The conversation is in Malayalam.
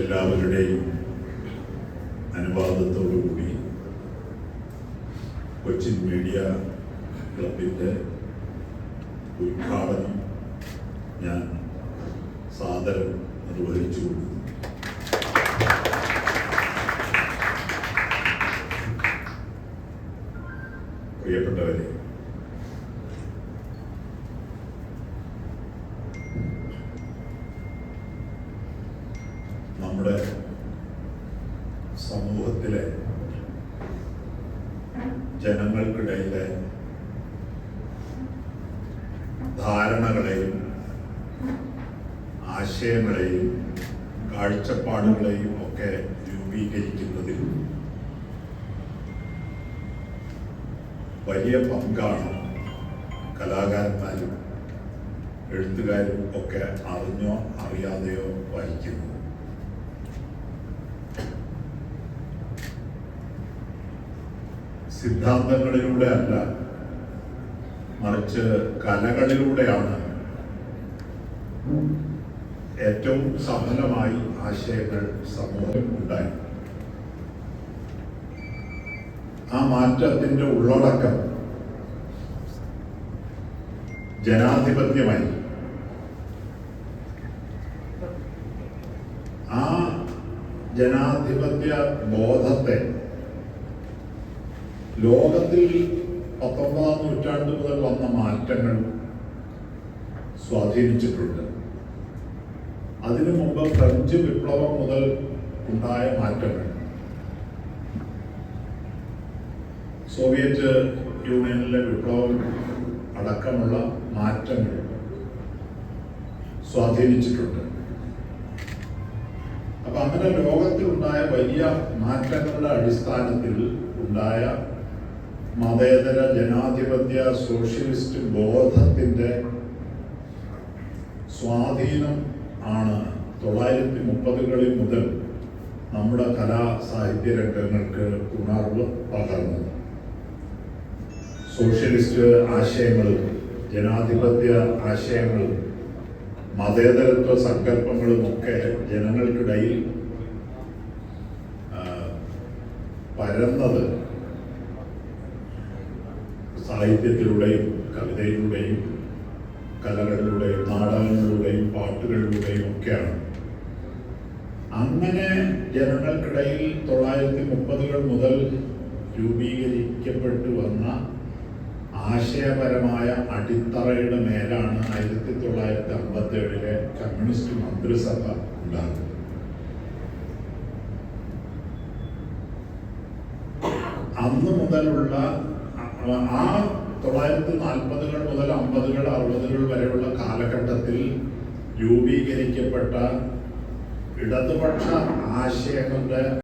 എല്ലാവരുടെയും അനുവാദത്തോടുകൂടി കൊച്ചിൻ മീഡിയ ക്ലബിന്റെ ഉദ്ഘാടനം ഞാൻ സാദരം നിർവഹിച്ചു കൊടുക്കുന്നു പ്രിയപ്പെട്ടവരെ നമ്മുടെ സമൂഹത്തിലെ ജനങ്ങൾക്കിടയിലെ ധാരണകളെയും ആശയങ്ങളെയും കാഴ്ചപ്പാടുകളെയും ഒക്കെ രൂപീകരിക്കുന്നതിൽ വലിയ പങ്കാണ് കലാകാരന്മാരും എഴുത്തുകാരും ഒക്കെ അറിഞ്ഞോ അറിയാതെയോ വഹിക്കുന്നത്. സിദ്ധാന്തങ്ങളിലൂടെ അല്ല മറിച്ച് കലകളിലൂടെയാണ്. ഏറ്റവും സഫലമായി ആശയങ്ങൾ സമൂഹം ഉണ്ടായി ആ മാറ്റത്തിന്റെ ഉള്ളടക്കം ജനാധിപത്യമായി. ആ ജനാധിപത്യ ബോധത്തെ ലോകത്തിൽ പത്തൊമ്പതാം നൂറ്റാണ്ട് മുതൽ വന്ന മാറ്റങ്ങൾ സ്വാധീനിച്ചിട്ടുണ്ട്. അതിനു മുമ്പ് ഫ്രഞ്ച് വിപ്ലവം മുതൽ ഉണ്ടായ മാറ്റങ്ങൾ. സോവിയറ്റ് യൂണിയനിലെ വിപ്ലവം അടക്കമുള്ള മാറ്റങ്ങൾ സ്വാധീനിച്ചിട്ടുണ്ട്. അപ്പൊ അങ്ങനെ ലോകത്തിലുണ്ടായ വലിയ മാറ്റങ്ങളുടെ അടിസ്ഥാനത്തിൽ ഉണ്ടായ മതേതര ജനാധിപത്യ സോഷ്യലിസ്റ്റ് ബോധത്തിന്റെ സ്വാധീനം ആണ് തൊള്ളായിരത്തി മുപ്പതുകളിൽ മുതൽ നമ്മുടെ കലാ സാഹിത്യ രംഗങ്ങൾക്ക് ഉണർവ് പകർന്നത്. സോഷ്യലിസ്റ്റ് ആശയങ്ങളും ജനാധിപത്യ ആശയങ്ങളും മതേതരത്വ സങ്കല്പങ്ങളും ഒക്കെ ജനങ്ങൾക്കിടയിൽ പരന്നത് സാഹിത്യത്തിലൂടെയും കവിതയിലൂടെയും കലകളിലൂടെയും നാടകങ്ങളിലൂടെയും പാട്ടുകളിലൂടെയും ഒക്കെയാണ്. അങ്ങനെ ജനങ്ങൾക്കിടയിൽ തൊള്ളായിരത്തി മുപ്പതുകൾ മുതൽ രൂപീകരിക്കപ്പെട്ടു വന്ന ആശയപരമായ അടിത്തറയുടെ മേലാണ് ആയിരത്തി തൊള്ളായിരത്തി അമ്പത്തി ഏഴിലെ കമ്മ്യൂണിസ്റ്റ് മന്ത്രിസഭ ഉണ്ടാകുന്നത്. അന്ന് മുതലുള്ള ആ തൊള്ളായിരത്തി നാൽപ്പതുകൾ മുതൽ അമ്പതുകൾ അറുപതുകൾ വരെയുള്ള കാലഘട്ടത്തിൽ രൂപീകരിക്കപ്പെട്ട ഇടതുപക്ഷ ആശയങ്ങളുടെ